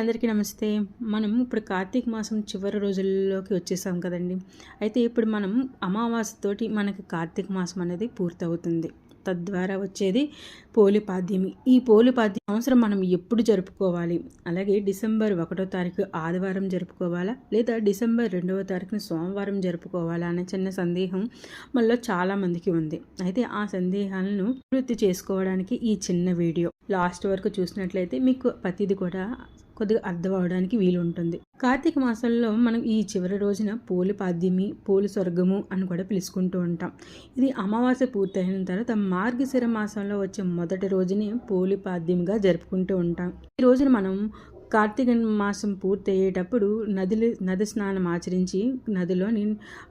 అందరికీ నమస్తే. మనం ఇప్పుడు కార్తీక మాసం చివరి రోజుల్లోకి వచ్చేసాం కదండి. అయితే ఇప్పుడు మనం అమావాస్యతోటి మనకి కార్తీక మాసం అనేది పూర్తవుతుంది. తద్వారా వచ్చేది పోలిపాద్యమి ఈ పోలిపాద్యం సంవత్సరం మనం ఎప్పుడు జరుపుకోవాలి? అలాగే డిసెంబర్ ఒకటో తారీఖు ఆదివారం జరుపుకోవాలా? లేదా డిసెంబర్ రెండవ తారీఖున సోమవారం జరుపుకోవాలా? అనే చిన్న సందేహం మళ్ళీ చాలామందికి ఉంది. అయితే ఆ సందేహాలను వృత్తి చేసుకోవడానికి ఈ చిన్న వీడియో లాస్ట్ వరకు చూసినట్లయితే మీకు ప్రతిది కూడా కొద్దిగా అర్థం అవడానికి వీలు ఉంటుంది కార్తీక మాసంలో మనం ఈ చివరి రోజున పోలి పాద్యమి పోలి స్వర్గము అని కూడా పిలుచుకుంటూ ఉంటాం. ఇది అమావాస్య పూర్తయిన తర్వాత మార్గశిర మాసంలో వచ్చే మొదటి రోజుని పోలి పాద్యమిగా జరుపుకుంటూ ఉంటాం. ఈ రోజున మనం కార్తీక మాసం పూర్తయ్యేటప్పుడు నదిలో నది స్నానం ఆచరించి నదిలోని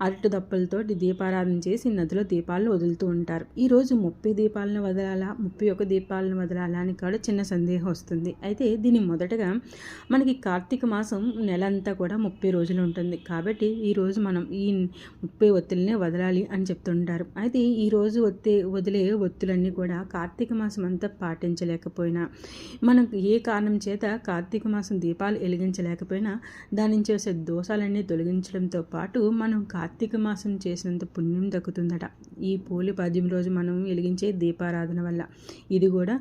అరటి దప్పలతో దీపారాధన చేసి నదిలో దీపాలను వదులుతూ ఉంటారు. ఈరోజు ముప్పై దీపాలను వదలాలా? ముప్పై ఒక దీపాలను వదలాలా అని కూడా చిన్న సందేహం వస్తుంది. అయితే దీని మొదటగా మనకి కార్తీక మాసం నెల అంతా కూడా ముప్పై రోజులు ఉంటుంది. కాబట్టి ఈరోజు మనం ఈ ముప్పై ఒత్తులనే వదలాలి అని చెప్తుంటారు. అయితే ఈరోజు ఒత్తే వదిలే ఒత్తులన్నీ కూడా కార్తీక మాసం అంతా పాటించలేకపోయినా మనకు ఏ కారణం చేత కార్తీక మాసం దీపాలు వెలిగించలేకపోయినా దాని నుంచి వచ్చే దోషాలన్నీ తొలగించడంతో పాటు మనం కార్తీక మాసం చేసినంత పుణ్యం దక్కుతుందట. ఈ పోలి పద్యం రోజు మనం వెలిగించే దీపారాధన వల్ల. ఇది కూడా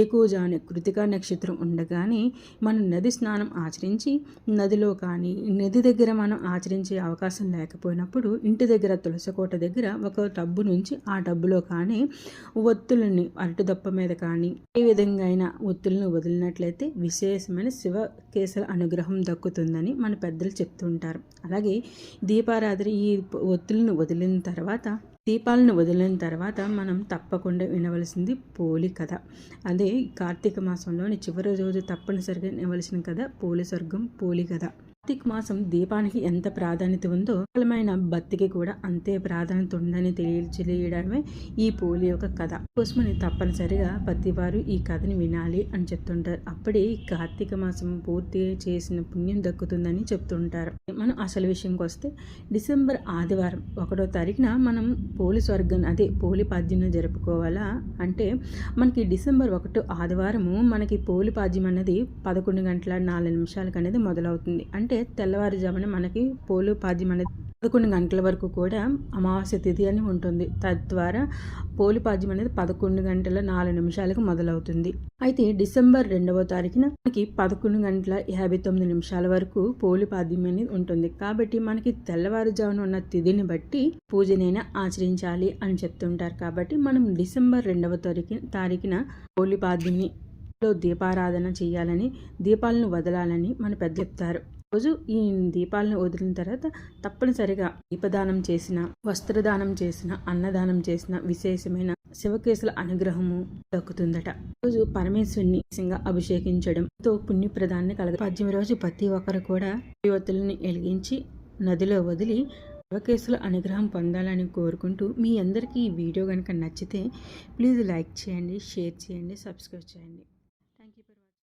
ఏకోజాని కృతికా నక్షత్రం ఉండగానే మనం నది స్నానం ఆచరించి నదిలో కానీ నది దగ్గర మనం ఆచరించే అవకాశం లేకపోయినప్పుడు ఇంటి దగ్గర తులసకోట దగ్గర ఒక టబ్బు నుంచి ఆ టబ్బులో కానీ ఒత్తులని అరటిదప్ప మీద కానీ ఏ విధంగా అయినా ఒత్తులను వదిలినట్లయితే విశేషమైన శివ కేశల అనుగ్రహం దక్కుతుందని మన పెద్దలు చెప్తుంటారు. అలాగే దీపారాధన ఈ ఒత్తులను వదిలిన తర్వాత దీపాలను వదిలిన తర్వాత మనం తప్పకుండా వినవలసింది పోలి కథ. అదే కార్తీక మాసంలోని చివరి రోజు తప్పనిసరిగా వినవలసిన కథ పోలి స్వర్గం పోలి కథ. కార్తీక మాసం దీపానికి ఎంత ప్రాధాన్యత ఉందో బలమైన భక్తికి కూడా అంతే ప్రాధాన్యత ఉందని తెలియజేయడమే ఈ పోలి యొక్క కథ. కోసమని తప్పనిసరిగా ప్రతివారు ఈ కథని వినాలి అని చెప్తుంటారు. అప్పుడే కార్తీక మాసం పూర్తి చేసిన పుణ్యం దక్కుతుందని చెప్తుంటారు. మనం అసలు విషయంకి వస్తే డిసెంబర్ ఆదివారం ఒకటో తారీఖున మనం పోలి స్వర్గం అదే పోలి పాద్యం జరుపుకోవాలా అంటే మనకి డిసెంబర్ ఒకటో ఆదివారము మనకి పోలి పాద్యం అనేది పదకొండు గంటల నాలుగు నిమిషాలకు అనేది మొదలవుతుంది. అంటే తెల్లవారుజామున మనకి పోలు పాద్యం అనేది పదకొండు గంటల వరకు కూడా అమావాస్య తిథి అని ఉంటుంది. తద్వారా పోలిపాద్యం అనేది పదకొండు గంటల నాలుగు నిమిషాలకు మొదలవుతుంది. అయితే డిసెంబర్ రెండవ తారీఖున మనకి పదకొండు గంటల యాభై తొమ్మిది నిమిషాల వరకు పోలిపాద్యం అనేది ఉంటుంది. కాబట్టి మనకి తెల్లవారుజామున ఉన్న తిథిని బట్టి పూజనైనా ఆచరించాలి అని చెప్తుంటారు. కాబట్టి మనం డిసెంబర్ రెండవ తారీఖు తారీఖున పోలిపాద్యమి లో దీపారాధన చేయాలని దీపాలను వదలాలని మన పెద్ద చెప్తారు. రోజు ఈ దీపాలను వదిలిన తర్వాత తప్పనిసరిగా దీపదానం చేసిన వస్త్రదానం చేసిన అన్నదానం చేసిన విశేషమైన శివకేశుల అనుగ్రహము దక్కుతుందట. రోజు పరమేశ్వరుని అభిషేకించడంతో పుణ్యప్రదాన్ని కలగ పద్యమి రోజు ప్రతి ఒక్కరు కూడా యువతులను వెలిగించి నదిలో వదిలి శివకేశుల అనుగ్రహం పొందాలని కోరుకుంటూ మీ అందరికీ ఈ వీడియో కనుక నచ్చితే ప్లీజ్ లైక్ చేయండి షేర్ చేయండి సబ్స్క్రైబ్ చేయండి.